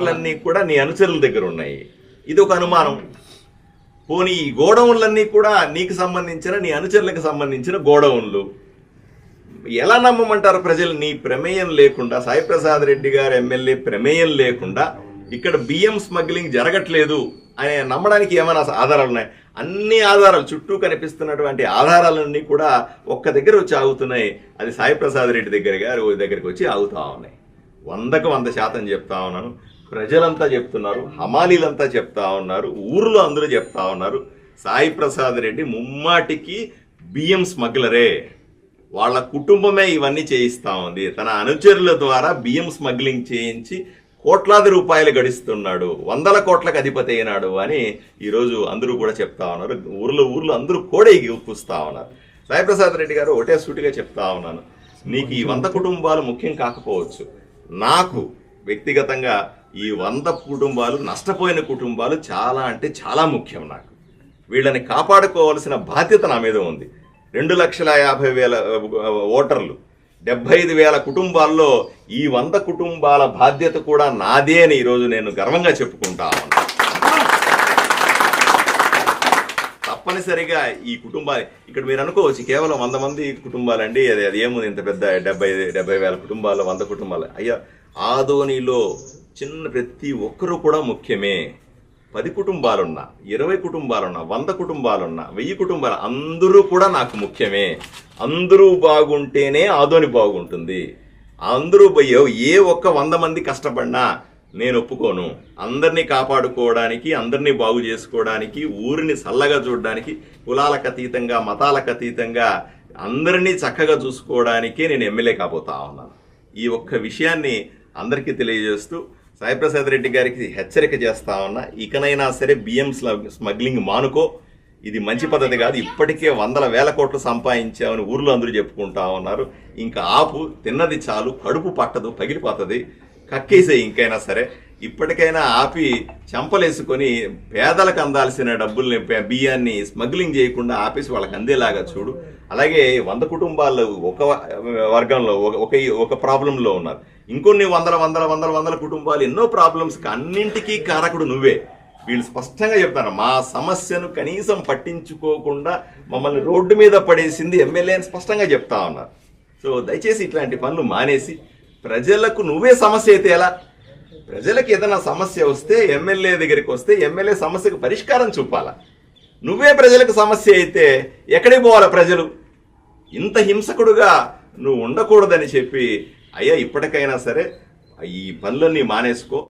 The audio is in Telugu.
అన్నీ కూడా నీ అనుచరుల దగ్గర ఉన్నాయి. ఇది ఒక అనుమానం. పోనీ ఈ గోడౌన్లన్నీ కూడా నీకు సంబంధించిన నీ అనుచరులకు సంబంధించిన గోడౌన్లు. ఎలా నమ్మమంటారు ప్రజలు? నీ ప్రమేయం లేకుండా సాయిప్రసాద్ రెడ్డి గారు ఎమ్మెల్యే ప్రమేయం లేకుండా ఇక్కడ బియ్యం స్మగ్లింగ్ జరగట్లేదు అనే నమ్మడానికి ఏమైనా ఆధారాలు ఉన్నాయి? అన్ని ఆధారాలు చుట్టూ కనిపిస్తున్నటువంటి ఆధారాలన్నీ కూడా ఒక్క దగ్గర వచ్చి ఆగుతున్నాయి. అది సాయిప్రసాద్ రెడ్డి దగ్గర గారు దగ్గరికి వచ్చి ఆగుతా ఉన్నాయి. వందకు వంద శాతం చెప్తా ఉన్నాను. ప్రజలంతా చెప్తున్నారు హమాలీలంతా చెప్తా ఉన్నారు ఊర్లో అందరూ చెప్తా ఉన్నారు. సాయి ప్రసాద్ రెడ్డి ముమ్మాటికి బియ్యం స్మగ్లరే. వాళ్ళ కుటుంబమే ఇవన్నీ చేయిస్తా ఉంది. తన అనుచరుల ద్వారా బియ్యం స్మగ్లింగ్ చేయించి కోట్లాది రూపాయలు గడిస్తున్నాడు. వందల కోట్లకు అధిపతి అయినాడు అని ఈరోజు అందరూ కూడా చెప్తా ఉన్నారు. ఊర్లో ఊర్లో అందరూ కూడా కూస్తా ఉన్నారు. సాయిప్రసాద్ రెడ్డి గారు ఒకటే సూటిగా చెప్తా ఉన్నాను. నీకు ఈ వంద కుటుంబాలు ముఖ్యం కాకపోవచ్చు. నాకు వ్యక్తిగతంగా ఈ వంద కుటుంబాలు నష్టపోయిన కుటుంబాలు చాలా అంటే చాలా ముఖ్యం నాకు. వీళ్ళని కాపాడుకోవాల్సిన బాధ్యత నా మీద ఉంది. రెండు లక్షల యాభై వేల ఓటర్లు. డెబ్బై ఐదు వేల కుటుంబాల్లో ఈ వంద కుటుంబాల బాధ్యత కూడా నాదే అని ఈరోజు నేను గర్వంగా చెప్పుకుంటా తప్పనిసరిగా ఈ కుటుంబాలు ఇక్కడ మీరు అనుకోవచ్చు కేవలం వంద మంది కుటుంబాలండి అది అది ఏముంది ఇంత పెద్ద డెబ్బై డెబ్బై వేల కుటుంబాలు వంద కుటుంబాలు. అయ్యా ఆదోనిలో చిన్న ప్రతి ఒక్కరూ కూడా ముఖ్యమే. పది కుటుంబాలున్నా ఇరవై కుటుంబాలున్నా వంద కుటుంబాలున్నా వెయ్యి కుటుంబాలు అందరూ కూడా నాకు ముఖ్యమే. అందరూ బాగుంటేనే ఆదోని బాగుంటుంది. అందరూ పోయో ఏ ఒక్క వంద మంది కష్టపడినా నేను ఒప్పుకోను. అందరినీ కాపాడుకోవడానికి అందరినీ బాగు చేసుకోవడానికి ఊరిని చల్లగా చూడడానికి కులాలకు అతీతంగా మతాలకు అతీతంగా అందరినీ చక్కగా చూసుకోవడానికే నేను ఎమ్మెల్యే కాబోతా ఉన్నాను. ఈ ఒక్క విషయాన్ని అందరికీ తెలియజేస్తూ సాయిప్రసాద్ రెడ్డి గారికి హెచ్చరిక చేస్తా ఉన్నా ఇకనైనా సరే బియ్యం స్మగ్లింగ్ మానుకో. ఇది మంచి పద్ధతి కాదు. ఇప్పటికే వందల వేల కోట్లు సంపాదించామని ఊర్లో అందరూ చెప్పుకుంటా ఉన్నారు. ఇంకా ఆపు తిన్నది చాలు కడుపు పట్టదు పగిలిపోతుంది. కక్కేసే ఇంకైనా సరే. ఇప్పటికైనా ఆపి చెంపలేసుకొని పేదలకు అందాల్సిన డబ్బుల్ని బియ్యాన్ని స్మగ్లింగ్ చేయకుండా ఆపేసి వాళ్ళకి అందేలాగా చూడు. అలాగే వంద కుటుంబాలు ఒక వర్గంలో ఒక ఒక ప్రాబ్లంలో ఉన్నారు. ఇంకొన్ని వందల వందల వందల వందల కుటుంబాలు ఎన్నో ప్రాబ్లమ్స్ అన్నింటికీ కారకుడు నువ్వే. వీళ్ళు స్పష్టంగా చెప్తారు మా సమస్యను కనీసం పట్టించుకోకుండా మమ్మల్ని రోడ్డు మీద పడేసింది ఎమ్మెల్యే అని స్పష్టంగా చెప్తా ఉన్నారు. సో దయచేసి ఇట్లాంటి పనులు మానేసి ప్రజలకు నువ్వే సమస్య అయితే ఎలా? ప్రజలకు ఏదైనా సమస్య వస్తే ఎమ్మెల్యే దగ్గరికి వస్తే ఎమ్మెల్యే సమస్యకు పరిష్కారం చూపాలా? నువ్వే ప్రజలకు సమస్య అయితే ఎక్కడికి పోవాలి ప్రజలు? ఇంత హింసకుడుగా నువ్వు ఉండకూడదని చెప్పి అయ్యా ఇప్పటికైనా సరే ఈ పనులన్నీ మానేసుకో.